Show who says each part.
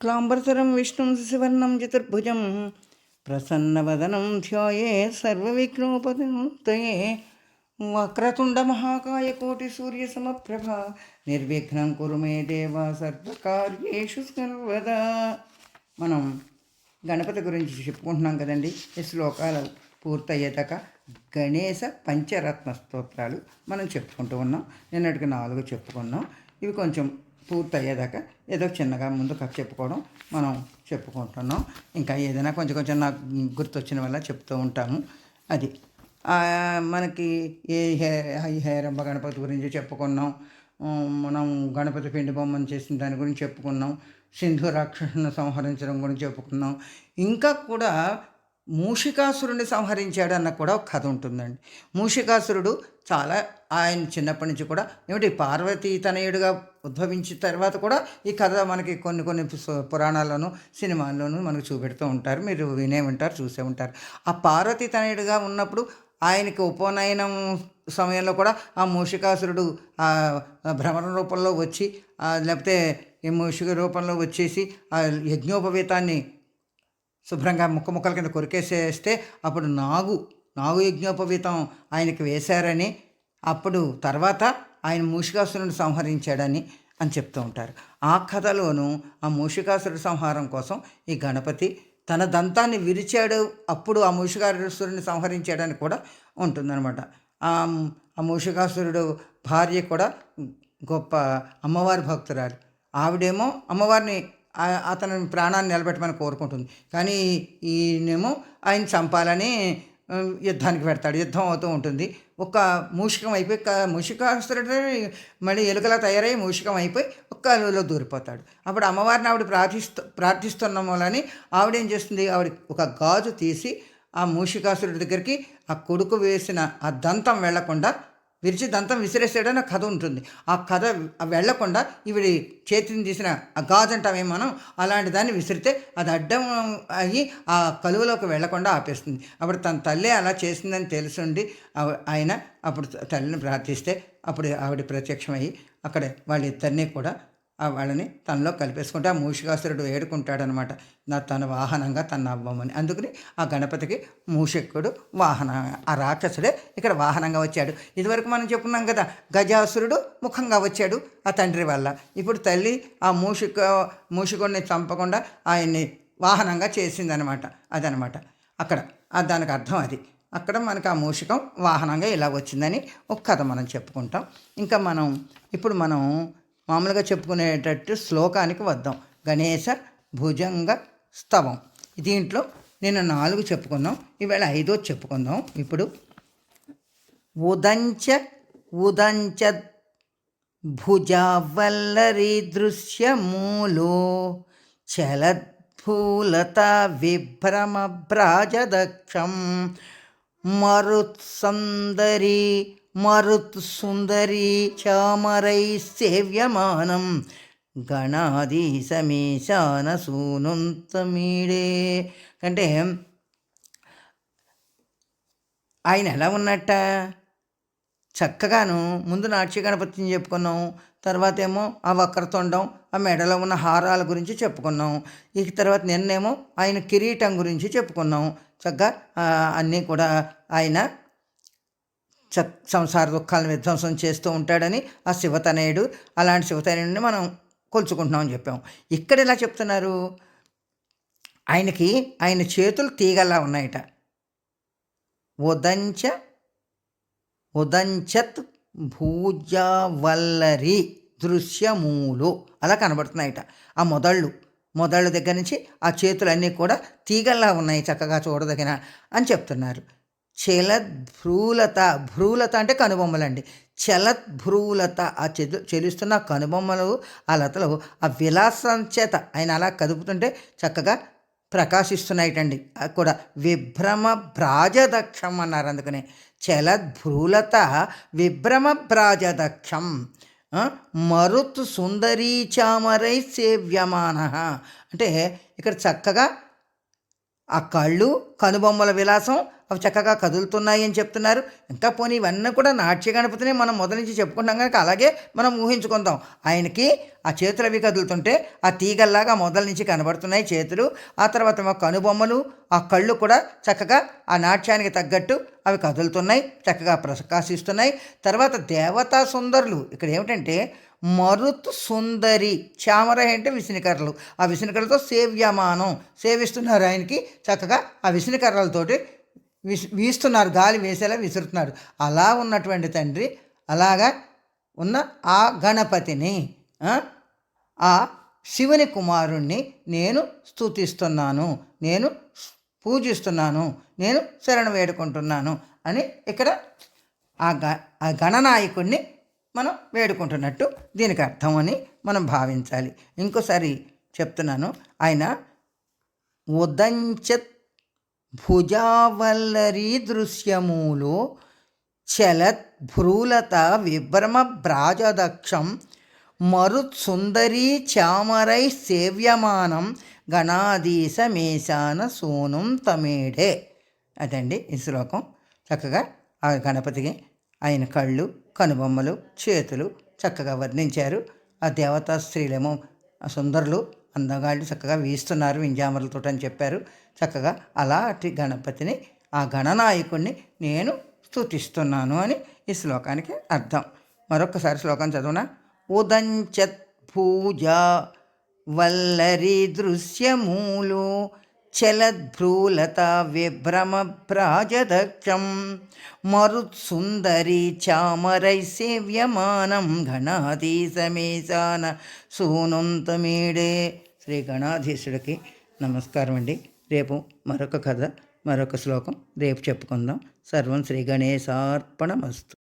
Speaker 1: క్లాంబరతరం విష్ణుం శివర్ణం చతుర్భుజం ప్రసన్నవదనం ధ్యాయే సర్వవిఘ్నోపతయే వక్రతుండ మహాకాయ కోటి సూర్య సమప్రభ. నిర్విఘ్నం కురు మే దేవ సర్వకార్యేషు సర్వదా. మనం గణపతి గురించి చెప్పుకుంటున్నాం కదండి. ఈ శ్లోకాలు పూర్తయ్యేదాకా గణేశ పంచరత్న స్తోత్రాలు మనం చెప్పుకుంటూ ఉన్నాం. నిన్నటికి నాలుగు చెప్పుకున్నాం. ఇవి కొంచెం పూర్తయ్యేదాకా ఏదో చిన్నగా ముందు కథ చెప్పుకోవడం మనం చెప్పుకుంటున్నాం. ఇంకా ఏదైనా కొంచెం కొంచెం నాకు గుర్తొచ్చిన వల్ల చెప్తూ ఉంటాము. అది. మనకి ఏ హే ఈ హేరంబ గణపతి గురించి చెప్పుకున్నాం. మనం గణపతి పిండి బొమ్మను చేసిన దాని గురించి చెప్పుకున్నాం. సింధు రాక్షసును సంహరించడం గురించి చెప్పుకున్నాం. ఇంకా కూడా మూషికాసురుని సంహరించాడు అన్న కూడా ఒక కథ ఉంటుందండి. మూషికాసురుడు చాలా ఆయన చిన్నప్పటి నుంచి కూడా ఏమిటి పార్వతీ తనయుడుగా ఉద్భవించిన తర్వాత కూడా ఈ కథ మనకి కొన్ని కొన్ని పుస్- పురాణాల్లోనూ సినిమాల్లోనూ మనకు చూపెడుతూ ఉంటారు. మీరు వినే ఉంటారు చూసే ఉంటారు. ఆ పార్వతీ తనయుడుగా ఉన్నప్పుడు ఆయనకి ఉపనయనం సమయంలో కూడా ఆ మూషికాసురుడు భ్రమణ రూపంలో వచ్చి లేకపోతే ఈ మూషిక రూపంలో వచ్చేసి ఆ యజ్ఞోపవీతాన్ని శుభ్రంగా ముక్క ముక్కల కింద కొరికేసేస్తే అప్పుడు నాగు నాగు యజ్ఞోపవీతం ఆయనకి వేశారని అప్పుడు తర్వాత ఆయన మూషికాసురుని సంహరించాడని అని చెప్తూ ఉంటారు. ఆ కథలోనూ ఆ మూషికాసురుడి సంహారం కోసం ఈ గణపతి తన దంతాన్ని విరిచాడు అప్పుడు ఆ మూషికాసురుని సంహరించాడని కూడా ఉంటుందన్నమాట. ఆ ఆ మూషికాసురుడు భార్య కూడా గొప్ప అమ్మవారి భక్తురాలు. ఆవిడేమో అమ్మవారిని అతని ప్రాణాన్ని నిలబెట్టమని కోరుకుంటుంది. కానీ ఈయనేమో ఆయన చంపాలని యుద్ధానికి పెడతాడు. యుద్ధం అవుతూ ఉంటుంది. ఒక మూషికం అయిపోయి క- మూషికాసురుడు మళ్ళీ ఎలుకలా తయారై మూషికం అయిపోయి ఒక్క అలుగులో దూరిపోతాడు. అప్పుడు అమ్మవారిని ఆవిడ ప్రార్థిస్తూ ప్రార్థిస్తున్న మూలని ఆవిడ ఏం చేస్తుంది? ఆవిడ ఒక గాజు తీసి ఆ మూషికాసురుడి దగ్గరికి ఆ కొడుకు వేసిన ఆ దంతం వెళ్ళకుండా విరిచి దంతం విసిరేసాడని కథ ఉంటుంది. ఆ కథ వెళ్ళకుండా ఇవి చేతిని తీసిన ఆ గాజు అంటామే మనం అలాంటి దాన్ని విసిరితే అది అడ్డం అయ్యి ఆ కలువలోకి వెళ్ళకుండా ఆపేస్తుంది. అప్పుడు తన తల్లి అలా చేసిందని తెలుసుండి ఆయన అప్పుడు తల్లిని ప్రార్థిస్తే అప్పుడు ఆవిడ ప్రత్యక్షమయ్యి అక్కడ వాళ్ళిద్దరినీ కూడా వాళ్ళని తనలో కలిపేసుకుంటే ఆ మూషికాసురుడు వేడుకుంటాడనమాట. నా తన వాహనంగా తన అవ్వమని అందుకని ఆ గణపతికి మూషికుడు వాహన ఆ రాక్షసుడే ఇక్కడ వాహనంగా వచ్చాడు. ఇదివరకు మనం చెప్పుకున్నాం కదా గజాసురుడు ముఖంగా వచ్చాడు ఆ తండ్రి వల్ల. ఇప్పుడు తల్లి ఆ మూషిక మూషికుడిని చంపకుండా ఆయన్ని వాహనంగా చేసిందనమాట. అదనమాట. అక్కడ దానికి అర్థం అది. అక్కడ మనకు ఆ మూషికం వాహనంగా ఇలా వచ్చిందని ఒక కథ మనం చెప్పుకుంటాం. ఇంకా మనం ఇప్పుడు మనం మామూలుగా చెప్పుకునేటట్టు శ్లోకానికి వద్దాం. గణేశ భుజంగ స్తవం. దీంట్లో నేను నాలుగు చెప్పుకుందాం ఈవేళ ఐదో చెప్పుకుందాం. ఇప్పుడు ఉదంచ ఉదంచ భుజావల్లరి దృశ్యమూలో చలద్భూలత విభ్రమ భ్రాజదక్షం మరుత్ సుందరి చామరై సేవ్యమానం. గణాధీశమీశాన సూనుంతమీడే. అంటే ఆయన ఎలా ఉన్నట్ట? చక్కగాను ముందు నాట్య గణపతిని చెప్పుకున్నాం తర్వాత ఏమో ఆ వక్రతుండం ఆ మెడలో ఉన్న హారాల గురించి చెప్పుకున్నాం. ఇక తర్వాత నిన్నేమో ఆయన కిరీటం గురించి చెప్పుకున్నాం. చక్కగా అన్నీ కూడా ఆయన చ సంసార దుఃఖాలను విధ్వంసం చేస్తూ ఉంటాడని ఆ శివతనయుడు అలాంటి శివతనయుడిని మనం కొలుచుకుంటున్నామని చెప్పాం. ఇక్కడ ఎలా చెప్తున్నారు? ఆయనకి ఆయన చేతులు తీగలా ఉన్నాయట. ఉదంచ ఉదంచత్ భూజావల్లరి దృశ్యమూలు అలా కనబడుతున్నాయట. ఆ మొదళ్ళు మొదళ్ళ దగ్గర నుంచి ఆ చేతులన్నీ కూడా తీగల్లా ఉన్నాయి చక్కగా చూడదగిన అని చెప్తున్నారు. చలద్భ్రూలత భ్రూలత అంటే కనుబొమ్మలండి. చలద్భ్రూలత ఆ చెదు చెలుస్తున్న కనుబొమ్మలు ఆ లతలు ఆ విలాసం చేత ఆయన అలా కదుపుతుంటే చక్కగా ప్రకాశిస్తున్నాయిటండి. కూడా విభ్రమ భ్రాజదక్షం అన్నారు అందుకనే. చలద్భ్రూలత విభ్రమ భ్రాజదక్షం మరుత్ సుందరీ చామరై సేవ్యమాన. అంటే ఇక్కడ చక్కగా ఆ కళ్ళు కనుబొమ్మల విలాసం అవి చక్కగా కదులుతున్నాయి అని చెప్తున్నారు. ఇంకా పోనీ ఇవన్నీ కూడా నాట్య గణపతిని మనం మొదటి నుంచి చెప్పుకుంటాం కనుక అలాగే మనం ఊహించుకుందాం. ఆయనకి ఆ చేతులు అవి కదులుతుంటే ఆ తీగల్లాగా మొదల నుంచి కనబడుతున్నాయి చేతులు. ఆ తర్వాత మా కనుబొమ్మలు ఆ కళ్ళు కూడా చక్కగా ఆ నాట్యానికి తగ్గట్టు అవి కదులుతున్నాయి చక్కగా ప్రకాశిస్తున్నాయి. తర్వాత దేవతా సుందరులు ఇక్కడ ఏమిటంటే మరుత్ సుందరి చామర అంటే విసినికర్రలు. ఆ విసినికర్రలతో సేవ్యమానం సేవిస్తున్నారు ఆయనకి. చక్కగా ఆ విసినికర్రలతోటి విస్ వీస్తున్నారు గాలి వేసేలా విసురుతున్నారు. అలా ఉన్నటువంటి తండ్రి అలాగా ఉన్న ఆ గణపతిని ఆ, శివుని కుమారుణ్ణి నేను స్తుతిస్తున్నాను నేను పూజిస్తున్నాను నేను శరణ వేడుకుంటున్నాను అని ఇక్కడ ఆ గ ఆ గణనాయకుడిని మనం వేడుకుంటున్నట్టు దీనికి అర్థం అని మనం భావించాలి. ఇంకోసారి చెప్తున్నాను. ఆయన ఉదంచత్ భుజావల్లరీ దృశ్యములో చలద్భ్రూలత విభ్రమ భ్రాజదక్షం మరుత్సుందరీ చామరై సేవ్యమానం గణాధీశ మేశాన సోనం తమేడే. అదండి ఈ శ్లోకం. చక్కగా ఆ గణపతికి ఆయన కళ్ళు కనుబొమ్మలు చేతులు చక్కగా వర్ణించారు. ఆ దేవతా స్త్రీలేమో ఆ సుందరులు అందగాళ్ళు చక్కగా వీస్తున్నారు వింజామరలతో అని చెప్పారు. చక్కగా అలాంటి గణపతిని ఆ గణనాయకుణ్ణి నేను స్థుతిస్తున్నాను అని ఈ శ్లోకానికి అర్థం. మరొకసారి శ్లోకం చదువున? ఉదంచత్ పూజ వల్లరి దృశ్యమూలు చలద్భ్రూలత విభ్రమ ప్రాజదక్షం చామరై సేవ్యమానం గణాధీశమేశాన సూనంతమీడే శ్రీ గణాధీశుడికి నమస్కారం అండి రేపు మరొక కథ మరొక శ్లోకం రేపు చెప్పుకుందాం. సర్వం శ్రీ గణేశార్పణమస్తు.